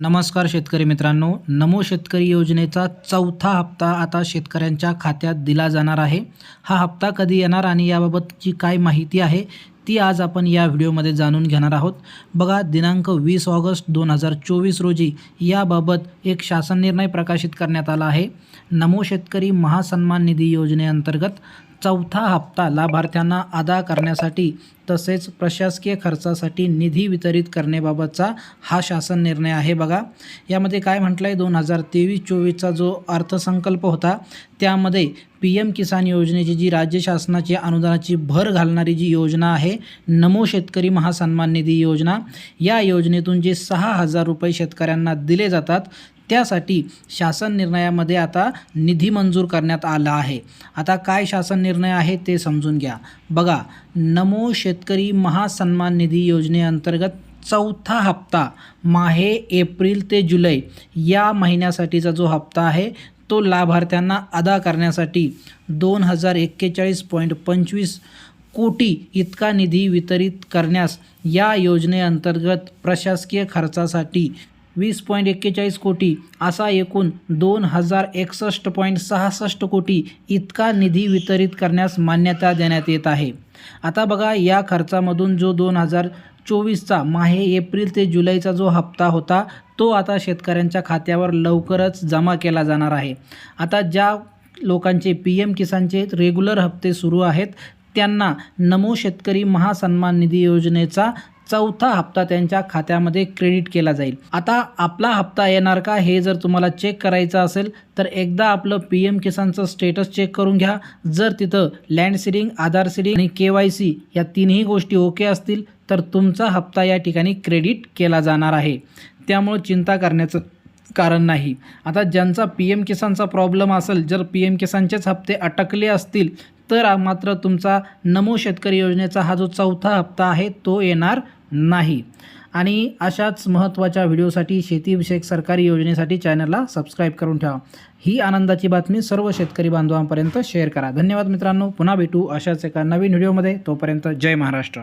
नमस्कार शेतकरी मित्रांनो नमो शेतकरी योजनेचा चौथा हप्ता आता शेतकऱ्यांच्या खात्यात दिला जाणार आहे. हा हप्ता कधी येणार आणि याबाबतची काय माहिती आहे ती आज आपण या व्हिडिओमध्ये जाणून घेणार आहोत. बघा दिनांक वीस ऑगस्ट दोन हजार चोवीस रोजी याबाबत एक शासन निर्णय प्रकाशित करण्यात आला आहे. नमो शेतकरी महासन्मान निधी योजनेअंतर्गत चौथा हप्ता लाभार्थ्यांना अदा करण्यासाठी तसेच प्रशासकीय खर्चासाठी निधी वितरित करण्याबाबतचा हा शासन निर्णय आहे बघा. यामध्ये काय म्हटलं आहे दोन हजार तेवीस चोवीसचा जो अर्थसंकल्प होता त्यामध्ये पी एम किसान योजनेची जी राज्य शासनाची अनुदानाची भर घालणारी जी योजना आहे नमो शेतकरी महासन्मान निधी योजना या योजनेतून जे सहा हजार रुपये शेतकऱ्यांना दिले जातात त्यासाठी शासन निर्णयामध्ये आता निधी मंजूर करण्यात आला आहे. आता काय शासन निर्णय आहे ते समजून घ्या. बघा नमो शेतकरी महासन्मान निधी योजनेअंतर्गत चौथा हप्ता माहे एप्रिल ते जुलै या महिन्यासाठीचा जो हप्ता आहे तो लाभार्थ्यांना अदा करण्यासाठी दोन हजार एक्केचाळीस पॉईंट पंचवीस कोटी इतका निधी वितरित करण्यास या योजनेअंतर्गत प्रशासकीय खर्चासाठी वीस पॉईंट एक्केचाळीस कोटी असा एकूण दोन हजार एकसष्ट पॉईंट सहासष्ट कोटी इतका निधी वितरित करण्यास मान्यता देण्यात येत आहे. आता बघा या खर्चामधून जो दोन हजार चोवीसचा माहे एप्रिल ते जुलैचा जो हप्ता होता तो आता शेतकऱ्यांच्या खात्यावर लवकरच जमा केला जाणार आहे. आता ज्या लोकांचे पी एम किसानचे रेग्युलर हप्ते सुरू आहेत त्यांना नमो शेतकरी महासन्मान निधी योजनेचा चौथा हप्ता त्यांच्या खात्यामध्ये क्रेडिट केला जाईल. आता आपला हप्ता येणार का हे जर तुम्हाला चेक करायचं असेल तर एकदा आपलं पी एम किसानचं स्टेटस चेक करून घ्या. जर तिथं लँड सिडिंग आधार सिडिंग आणि के वाय सी या तिन्ही गोष्टी ओके असतील तर तुमचा हप्ता या ठिकाणी क्रेडिट केला जाणार आहे. त्यामुळं चिंता करण्याचं कारण नाही. आता ज्यांचा पी एम किसानचा प्रॉब्लेम असेल जर पी एम किसानचेच हप्ते अटकले असतील तर मात्र तुमचा नमो शेतकरी योजनेचा हा जो चौथा हप्ता आहे तो येणार नाही. आणि अशाच महत्त्वाच्या व्हिडिओसाठी शेतीविषयक सरकारी योजनेसाठी चॅनलला सबस्क्राईब करून ठेवा. ही आनंदाची बातमी सर्व शेतकरी बांधवांपर्यंत शेअर करा. धन्यवाद मित्रांनो. पुन्हा भेटू अशाच एका नवीन व्हिडिओमध्ये. तोपर्यंत जय महाराष्ट्र.